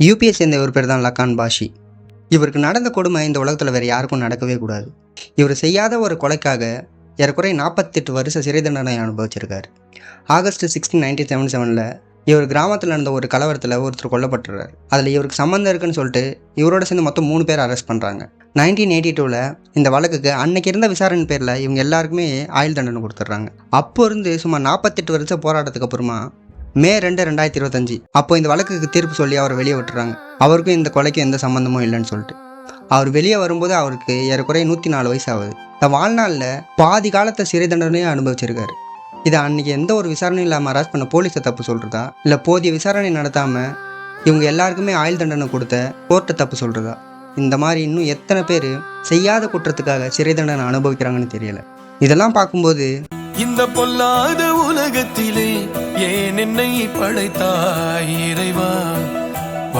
UPS சேர்ந்த ஒரு பேர் தான் லக்கான் பாஷி. இவருக்கு நடந்த கொடுமை இந்த உலகத்தில் வேறு யாருக்கும் நடக்கவே கூடாது. இவர் செய்யாத ஒரு கொலைக்காக ஏறக்குறைய நாற்பத்தெட்டு வருஷ சிறை தண்டனை அனுபவிச்சிருக்கார். ஆகஸ்ட் சிக்ஸ்டீன் நைன்டீன் செவன் செவனில் இவர் கிராமத்தில் நடந்த ஒரு கலவரத்தில் ஒருத்தர் கொல்லப்பட்டுறார். அதில் இவருக்கு சம்மந்தம் இருக்குன்னு சொல்லிட்டு இவரோட சேர்ந்து மொத்தம் மூணு பேர் அரெஸ்ட் பண்ணுறாங்க நைன்டீன் எயிட்டி டூவில் இந்த வழக்குக்கு அன்னைக்கு இருந்த விசாரணை பேரில் இவங்க எல்லாருக்குமே ஆயுள் தண்டனை கொடுத்துட்றாங்க. அப்போ இருந்து சுமார் நாற்பத்தெட்டு வருஷம் போராட்டத்துக்கு அப்புறமா மே ரெண்டு ரெண்டாயிரத்தி இருபத்தஞ்சி. அப்போ இந்த வழக்குக்கு தீர்ப்பு சொல்லி அவரை வெளியே விட்டுறாங்க. அவருக்கும் இந்த கொலைக்கும் எந்த சம்மந்தமும் இல்லைன்னு சொல்லிட்டு. அவர் வெளியே வரும்போது அவருக்கு ஏறக்குறைய நூற்றி நாலு வயசு ஆகுது. இந்த வாழ்நாளில் பாதி காலத்தை சிறை தண்டனையே அனுபவிச்சிருக்காரு. இதை அன்னைக்கு எந்த ஒரு விசாரணையும் இல்லாமல் அரெஸ்ட் பண்ண போலீஸை தப்பு சொல்கிறதா இல்லை போதிய விசாரணை நடத்தாமல் இவங்க எல்லாருக்குமே ஆயுள் தண்டனை கொடுத்த கோர்ட்டை தப்பு சொல்கிறதா இந்த மாதிரி இன்னும் எத்தனை பேர் செய்யாத குற்றத்துக்காக சிறை தண்டனை அனுபவிக்கிறாங்கன்னு தெரியல. இதெல்லாம் பார்க்கும்போது இந்த பொல்லாத உலகத்திலே ஏன் என்னை படைத்தாய் இறைவா?